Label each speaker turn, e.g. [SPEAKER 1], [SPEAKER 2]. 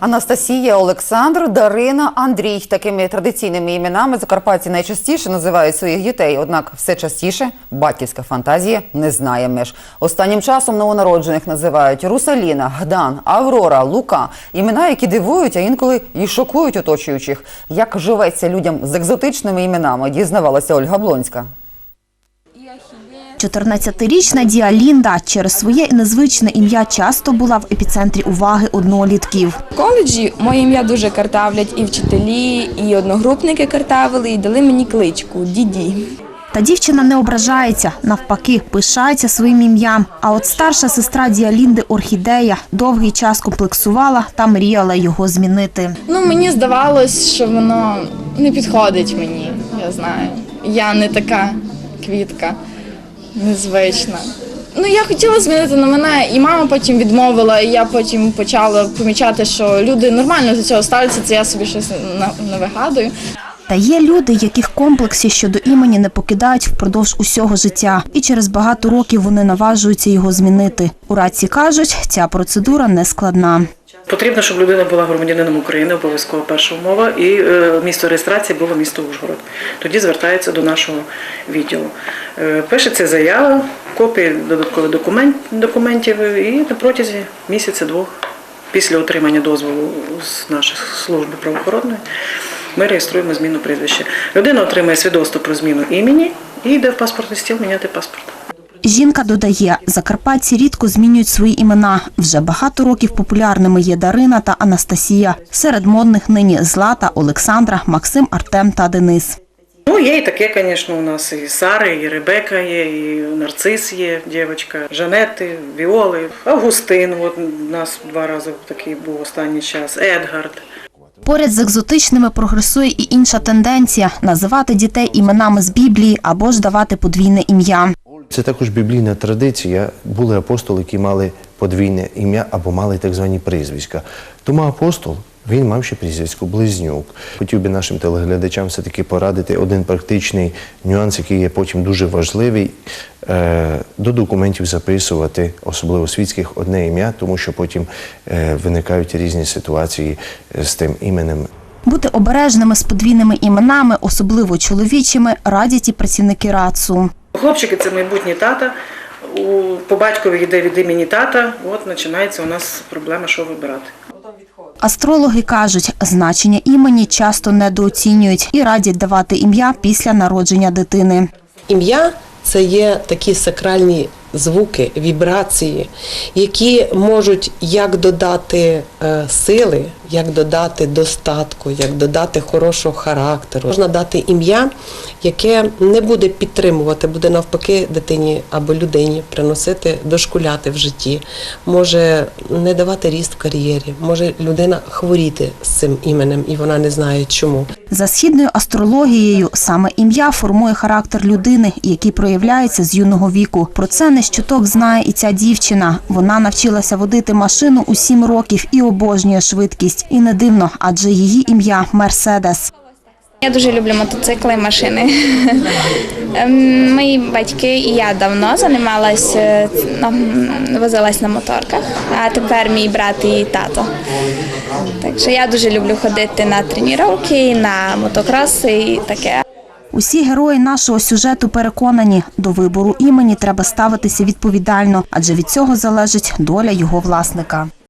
[SPEAKER 1] Анастасія, Олександр, Дарина, Андрій. Такими традиційними іменами закарпатці найчастіше називають своїх дітей. Однак все частіше батьківська фантазія не знає меж. Останнім часом новонароджених називають Русаліна, Гдан, Аврора, Лука. Імена, які дивують, а інколи і шокують оточуючих. Як живеться людям з екзотичними іменами, дізнавалася Ольга Блонська.
[SPEAKER 2] 14-річна Діа Лінда через своє незвичне ім'я часто була в епіцентрі уваги однолітків.
[SPEAKER 3] В коледжі моє ім'я дуже картавлять і вчителі, і одногрупники картавили, і дали мені кличку Діді.
[SPEAKER 2] Та дівчина не ображається, навпаки, пишається своїм ім'ям. А от старша сестра Діалінди Орхідея довгий час комплексувала та мріяла його змінити.
[SPEAKER 3] Ну мені здавалось, що воно не підходить мені. Я знаю. Я не така квітка, незвична. Ну я хотіла змінити на мене, і мама потім відмовила, і я потім почала помічати, що люди нормально до цього ставляться. Це я собі щось не вигадую.
[SPEAKER 2] Та є люди, яких комплексі щодо імені не покидають впродовж усього життя, і через багато років вони наважуються його змінити. У раці кажуть, ця процедура не складна.
[SPEAKER 4] Потрібно, щоб людина була громадянином України, обов'язково перша умова, і е, місто реєстрації було місто Ужгород. Тоді звертається до нашого відділу. Е, Пишеться заява, копії додаткових документ, документів, і на протязі місяця-двох, після отримання дозволу з нашої служби правоохоронної, ми реєструємо зміну прізвища. Людина отримує свідоцтво про зміну імені і йде в паспортний стіл міняти паспорт.
[SPEAKER 2] Жінка додає, закарпатці рідко змінюють свої імена. Вже багато років популярними є Дарина та Анастасія. Серед модних нині Злата, Олександра, Максим, Артем та Денис.
[SPEAKER 4] Ну, є і таке, звісно, у нас і Сара, і Ребека є, і Нарцис є, дівчинка, Жанети, Віоли, Августин. От у нас два рази такий був останній час, Едгард.
[SPEAKER 2] Поряд з екзотичними прогресує і інша тенденція називати дітей іменами з Біблії або ж давати подвійне ім'я.
[SPEAKER 5] Це також біблійна традиція. Були апостоли, які мали подвійне ім'я або мали так звані прізвиська. Тому апостол він мав ще прізвисько Близнюк. Хотів би нашим телеглядачам все-таки порадити один практичний нюанс, який є потім дуже важливий. Е, До документів записувати, особливо світських, одне ім'я, тому що потім е, виникають різні ситуації з тим іменем.
[SPEAKER 2] Бути обережними з подвійними іменами, особливо чоловічими, радять і працівники РАЦУ.
[SPEAKER 4] Хлопчики це майбутні тата. У, по батькові йде від імені тата. От починається у нас проблема, що вибирати.
[SPEAKER 2] Астрологи кажуть, значення імені часто недооцінюють і радять давати ім'я після народження дитини.
[SPEAKER 6] Ім'я це є такі сакральні звуки, вібрації, які можуть як додати е, сили, як додати достатку, як додати хорошого характеру. Можна дати ім'я, яке не буде підтримувати, буде навпаки дитині або людині приносити дошкуляти в житті, може не давати ріст в кар'єрі, може людина хворіти з цим іменем, і вона не знає чому.
[SPEAKER 2] За східною астрологією саме ім'я формує характер людини, який проявляється з юного віку. Про це не щоток знає і ця дівчина. Вона навчилася водити машину у сім років і обожнює швидкість. І не дивно, адже її ім'я Мерседес.
[SPEAKER 7] Я дуже люблю мотоцикли і машини. Ем, Мої батьки і я давно займалася, возилась на моторках, а тепер мій брат і тато. Так що я дуже люблю ходити на тренування, на мотокроси і таке.
[SPEAKER 2] Усі герої нашого сюжету переконані, до вибору імені треба ставитися відповідально, адже від цього залежить доля його власника.